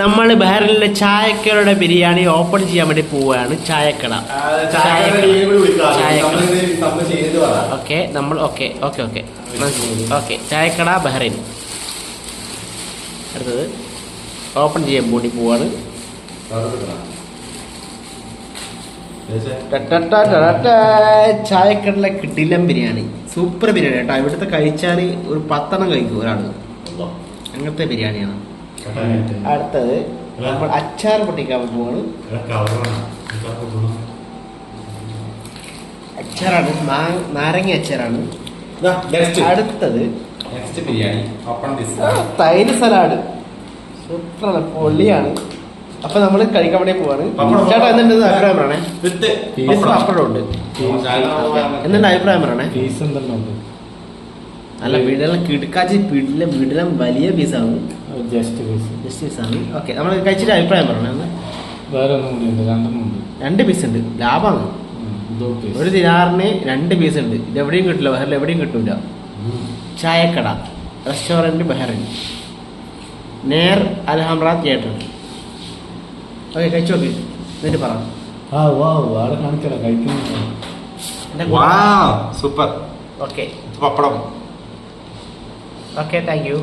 നമ്മൾ ബഹറിലെ ചായക്കടയുടെ ബിരിയാണി ഓപ്പൺ ചെയ്യാൻ വേണ്ടി പോവുകയാണ്. ചായക്കട. ഓക്കെ നമ്മൾ ഓക്കെ ഓക്കെ ഓക്കെ. ഓക്കെ ചായക്കട ബഹ്റൈൻ. അടുത്തത്. ഓപ്പൺ ചെയ്യാൻ വേണ്ടി പോവാണ്. ചായക്കടയിലെ കിടിലം ബിരിയാണി. സൂപ്പർ ബിരിയാണി കേട്ടോ. ഇവിടുത്തെ കഴിച്ചാൽ ഒരു പത്തെണ്ണം കഴിക്കും ഒരാൾ അങ്ങനത്തെ ബിരിയാണിയാണ്. അടുത്തത് നമ്മൾ അച്ചാർ പൊട്ടിക്കാൻ പോവാണ്. അച്ചാറാണ് നാരങ്ങ അച്ചാറാണ്. അടുത്തത് തൈര് സലാഡ്. സൂപ്പറാണ് പൊള്ളിയാണ് അപ്പൊ നമ്മൾ കഴിക്കാൻ വേണ്ടി പോവാണ്. ചേട്ടാ എന്തുണ്ട് അഭിപ്രായം പറയണേ വിത്ത് പപ്പടം. ഉണ്ട് എന്തുണ്ട് അഭിപ്രായം പറയണേ പീസ് എന്തെല്ലാം ഉണ്ട്? അല്ല വീടെല്ലാം കിടക്കാച്ചി വീട്ടിലെ വിടലം വലിയ പീസാണ് ജസ്റ്റ് പീസ് ജസ്റ്റ് പീസാണ് ഓക്കെ നമ്മൾ കഴിച്ചിട്ട് അഭിപ്രായം പറയണേ വേറെ ഒന്നും കൂടി ഉണ്ട് രണ്ടെണ്ണം ഉണ്ട്. രണ്ട് പീസ് ഉണ്ട്. ലാഭമാണ്. പീസ് ഒരു ദിനാറിന് രണ്ട് പീസ് ഉണ്ട്. ഇത് എവിടെയും കിട്ടില്ല ബഹറിൽ എവിടെയും കിട്ടൂല. ചായക്കട റെസ്റ്റോറന്റ് ബഹറിൻ. നേർ അൽഹംറ തിയേറ്റർ ഓക്കെ കഴിച്ചു നോക്കി. എന്നിട്ട് പറ. Super. Okay pappadam. Okay thank you